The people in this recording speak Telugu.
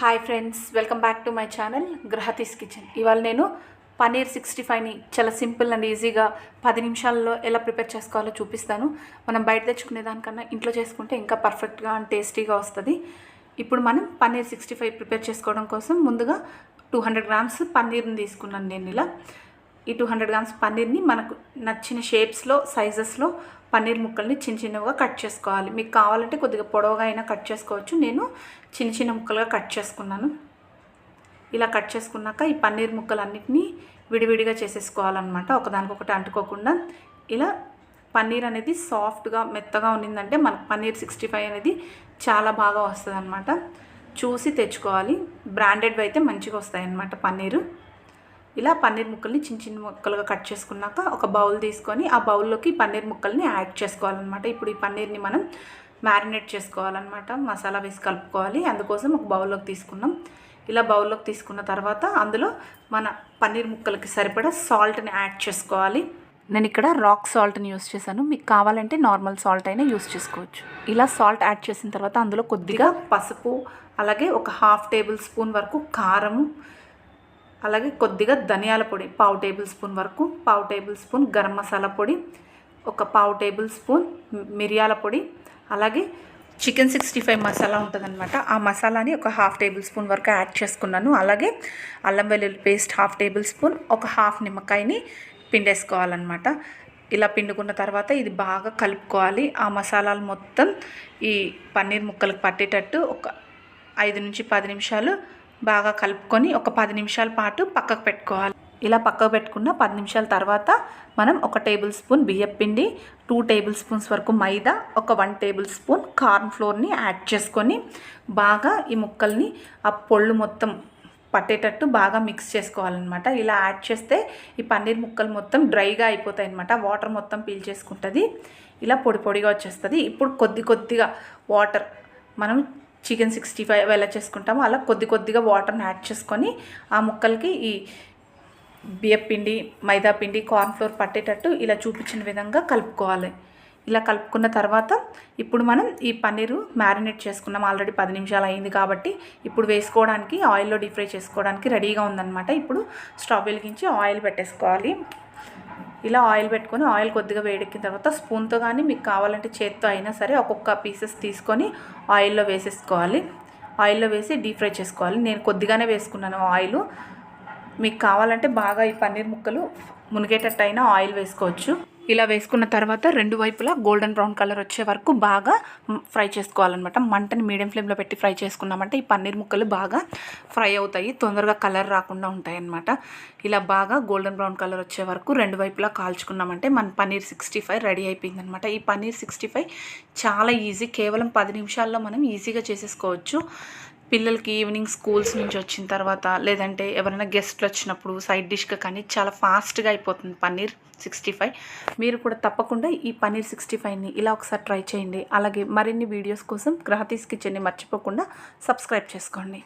Hi friends welcome back to my channel గ్రహతీస్ kitchen ఇవాళ నేను పనీర్ సిక్స్టీ ఫైవ్ని చాలా సింపుల్ అండ్ ఈజీగా పది నిమిషాల్లో ఎలా ప్రిపేర్ చేసుకోవాలో చూపిస్తాను. మనం బయట తెచ్చుకునే దానికన్నా ఇంట్లో చేసుకుంటే ఇంకా పర్ఫెక్ట్గా అండ్ టేస్టీగా వస్తుంది. ఇప్పుడు మనం పన్నీర్ సిక్స్టీ ఫైవ్ ప్రిపేర్ చేసుకోవడం కోసం ముందుగా టూ హండ్రెడ్ గ్రామ్స్ పన్నీర్ని తీసుకున్నాను నేను ఇలా. ఈ టూ హండ్రెడ్ గ్రామ్స్ పన్నీర్ని మనకు నచ్చిన షేప్స్లో సైజెస్లో పన్నీర్ ముక్కల్ని చిన్న చిన్నగా కట్ చేసుకోవాలి. మీకు కావాలంటే కొద్దిగా పొడవుగా అయినా కట్ చేసుకోవచ్చు. నేను చిన్న చిన్న ముక్కలుగా కట్ చేసుకున్నాను. ఇలా కట్ చేసుకున్నాక ఈ పన్నీర్ ముక్కలన్నిటినీ విడివిడిగా చేసేసుకోవాలన్నమాట. ఒకదానికొకటి అంటుకోకుండా ఇలా పన్నీర్ అనేది సాఫ్ట్గా మెత్తగా ఉన్నిందంటే మనకు పన్నీర్ సిక్స్టీ ఫైవ్ అనేది చాలా బాగా వస్తుంది అనమాట చూసి తెచ్చుకోవాలి. బ్రాండెడ్వి అయితే మంచిగా వస్తాయి అన్నమాట పన్నీరు. ఇలా పన్నీర్ ముక్కల్ని చిన్న చిన్న ముక్కలుగా కట్ చేసుకున్నాక ఒక బౌల్ తీసుకొని ఆ బౌల్లోకి పన్నీర్ ముక్కల్ని యాడ్ చేసుకోవాలన్నమాట. ఇప్పుడు ఈ పన్నీర్ని మనం మ్యారినేట్ చేసుకోవాలన్నమాట. మసాలా వేసి కలుపుకోవాలి. అందుకోసం ఒక బౌల్లోకి తీసుకున్నాం. ఇలా బౌల్లోకి తీసుకున్న తర్వాత అందులో మన పన్నీర్ ముక్కలకి సరిపడా సాల్ట్ని యాడ్ చేసుకోవాలి. నేను ఇక్కడ రాక్ సాల్ట్ని యూస్ చేశాను. మీకు కావాలంటే నార్మల్ సాల్ట్ అయినా యూస్ చేసుకోవచ్చు. ఇలా సాల్ట్ యాడ్ చేసిన తర్వాత అందులో కొద్దిగా పసుపు అలాగే ఒక హాఫ్ టేబుల్ స్పూన్ వరకు కారము అలాగే కొద్దిగా ధనియాల పొడి పావు టేబుల్ స్పూన్ వరకు పావు టేబుల్ స్పూన్ గరం మసాలా పొడి ఒక పావు టేబుల్ స్పూన్ మిరియాల పొడి అలాగే చికెన్ సిక్స్టీ ఫైవ్ మసాలా ఉంటుందన్నమాట. ఆ మసాలాని ఒక హాఫ్ టేబుల్ స్పూన్ వరకు యాడ్ చేసుకున్నాను. అలాగే అల్లం వెల్లుల్లి పేస్ట్ హాఫ్ టేబుల్ స్పూన్ ఒక హాఫ్ నిమ్మకాయని పిండేసుకోవాలన్నమాట. ఇలా పిండుకున్న తర్వాత ఇది బాగా కలుపుకోవాలి. ఆ మసాలాలు మొత్తం ఈ పన్నీర్ ముక్కలకు పట్టేటట్టు ఒక ఐదు నుంచి పది నిమిషాలు బాగా కలుపుకొని ఒక పది నిమిషాల పాటు పక్కకు పెట్టుకోవాలి. ఇలా పక్కకు పెట్టుకున్న పది నిమిషాల తర్వాత మనం ఒక టేబుల్ స్పూన్ బియ్యం పిండి టూ టేబుల్ స్పూన్స్ వరకు మైదా ఒక వన్ టేబుల్ స్పూన్ కార్న్ ఫ్లోర్ని యాడ్ చేసుకొని బాగా ఈ ముక్కల్ని ఆ పొళ్ళు మొత్తం పట్టేటట్టు బాగా మిక్స్ చేసుకోవాలన్నమాట. ఇలా యాడ్ చేస్తే ఈ పన్నీర్ ముక్కలు మొత్తం డ్రైగా అయిపోతాయి అనమాట వాటర్ మొత్తం పీల్చేసుకుంటుంది. ఇలా పొడి పొడిగా వచ్చేస్తుంది. ఇప్పుడు కొద్ది కొద్దిగా వాటర్ మనం చికెన్ సిక్స్టీ ఫైవ్ ఎలా చేసుకుంటామో అలా కొద్ది కొద్దిగా వాటర్ని యాడ్ చేసుకొని ఆ ముక్కలకి ఈ బియ్యం పిండి మైదా పిండి కార్న్ఫ్లోర్ పట్టేటట్టు ఇలా చూపించిన విధంగా కలుపుకోవాలి. ఇలా కలుపుకున్న తర్వాత ఇప్పుడు మనం ఈ పన్నీరు మ్యారినేట్ చేసుకున్నాం. ఆల్రెడీ పది నిమిషాలు అయింది కాబట్టి ఇప్పుడు వేసుకోవడానికి ఆయిల్లో డీప్ ఫ్రై చేసుకోవడానికి రెడీగా ఉందన్నమాట. ఇప్పుడు స్టవ్ వెలిగించి ఆయిల్ పెట్టేసుకోవాలి. ఇలా ఆయిల్ పెట్టుకొని ఆయిల్ కొద్దిగా వేడెక్కిన తర్వాత స్పూన్తో కానీ మీకు కావాలంటే చేత్తో అయినా సరే ఒక్కొక్క పీసెస్ తీసుకొని ఆయిల్లో వేసేసుకోవాలి. ఆయిల్లో వేసి డీప్ ఫ్రై చేసుకోవాలి. నేను కొద్దిగానే వేసుకున్నాను ఆయిల్. మీకు కావాలంటే బాగా ఈ పన్నీర్ ముక్కలు మునిగేటట్టయినా ఆయిల్ వేసుకోవచ్చు. ఇలా వేసుకున్న తర్వాత రెండు వైపులా గోల్డెన్ బ్రౌన్ కలర్ వచ్చే వరకు బాగా ఫ్రై చేసుకోవాలన్నమాట. మంటని మీడియం ఫ్లేమ్లో పెట్టి ఫ్రై చేసుకున్నామంటే ఈ పన్నీర్ ముక్కలు బాగా ఫ్రై అవుతాయి. తొందరగా కలర్ రాకుండా ఉంటాయి అన్నమాట ఇలా బాగా గోల్డెన్ బ్రౌన్ కలర్ వచ్చే వరకు రెండు వైపులా కాల్చుకున్నామంటే మన పన్నీర్ సిక్స్టీ ఫైవ్ రెడీ అయిపోయింది అనమాట ఈ పన్నీర్ సిక్స్టీ ఫైవ్ చాలా ఈజీ. కేవలం పది నిమిషాల్లో మనం ఈజీగా చేసేసుకోవచ్చు. పిల్లలకి ఈవినింగ్ స్కూల్స్ నుంచి వచ్చిన తర్వాత లేదంటే ఎవరైనా గెస్ట్లు వచ్చినప్పుడు సైడ్ డిష్గా కానీ చాలా ఫాస్ట్గా అయిపోతుంది పన్నీర్ సిక్స్టీ ఫైవ్ మీరు కూడా తప్పకుండా ఈ పన్నీర్ సిక్స్టీ ఫైవ్ని ఇలా ఒకసారి ట్రై చేయండి. అలాగే మరిన్ని వీడియోస్ కోసం గ్రహతీస్ కిచెన్ని మర్చిపోకుండా సబ్స్క్రైబ్ చేసుకోండి.